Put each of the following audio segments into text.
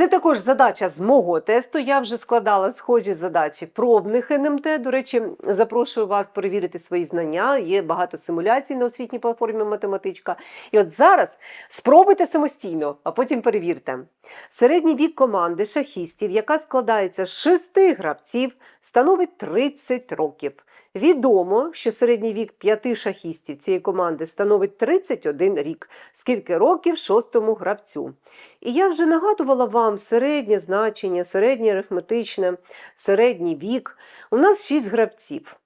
Це також задача з мого тесту. Я вже складала схожі задачі пробних НМТ. До речі, запрошую вас перевірити свої знання. Є багато симуляцій на освітній платформі математичка. І от зараз спробуйте самостійно, а потім перевірте. Середній вік команди шахістів, яка складається з шести гравців, становить 30 років. Відомо, що середній вік п'яти шахістів цієї команди становить 31 рік. Скільки років шостому гравцю? І я вже нагадувала вам середнє значення, середнє арифметичне, середній вік. У нас 6 гравців.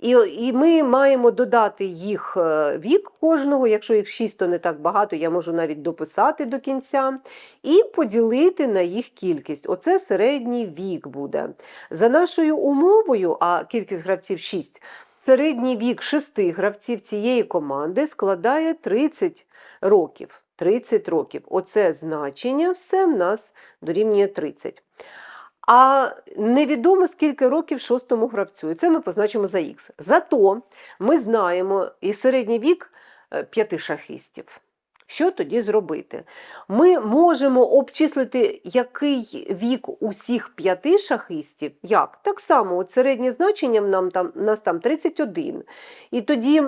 І, і ми маємо додати їх е, вік кожного. Якщо їх 6, то не так багато, я можу навіть дописати до кінця, і поділити на їх кількість. Оце середній вік буде. За нашою умовою, а кількість гравців 6, середній вік 6 гравців цієї команди складає 30 років. 30 років. Оце значення все в нас дорівнює 30. А невідомо скільки років шостому гравцю. І це ми позначимо за х. Зато ми знаємо і середній вік е, п'яти шахістів. Що тоді зробити? Ми можемо обчислити, який вік усіх п'яти шахистів. Як? Так само, от середнє значення нам там, нас там 31. І тоді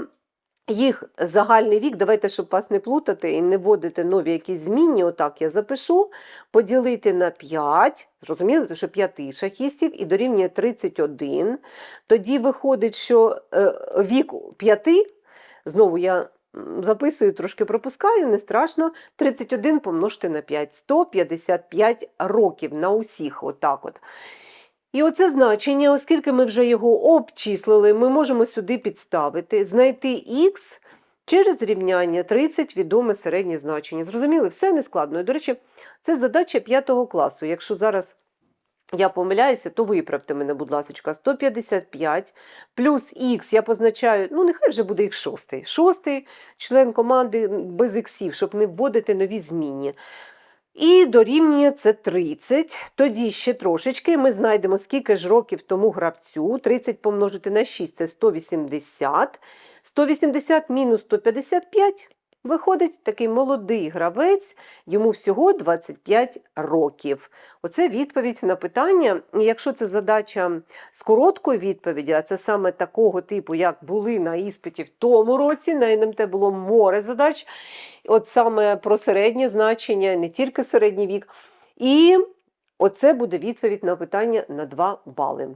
їх загальний вік, давайте, щоб вас не плутати і не вводити нові якісь змінні, отак я запишу, поділити на 5, зрозуміли, тому що 5 шахістів і дорівнює 31. Тоді виходить, що е, вік 5, знову я записую, трошки пропускаю, не страшно, 31 помножити на 5, 155 років на усіх, отак от. І оце значення, оскільки ми вже його обчислили, ми можемо сюди підставити, знайти х через рівняння 30 відоме середнє значення. Зрозуміли, все не складно. І, до речі, це задача 5 класу. Якщо зараз я помиляюся, то виправте мене, будь ласка, 155 плюс х я позначаю, ну нехай вже буде х шостий. Шостий член команди без іксів, щоб не вводити нові змінні. І дорівнює це 30. Тоді ще трошечки ми знайдемо, скільки ж років тому гравцю. 30 помножити на 6 це 180. 180 мінус 155. Виходить такий молодий гравець, йому всього 25 років. Оце відповідь на питання. Якщо це задача з короткою відповіді, а це саме такого типу, як були на іспиті в тому році, на НМТ було море задач, от саме про середнє значення, не тільки середній вік. І оце буде відповідь на питання на 2 бали.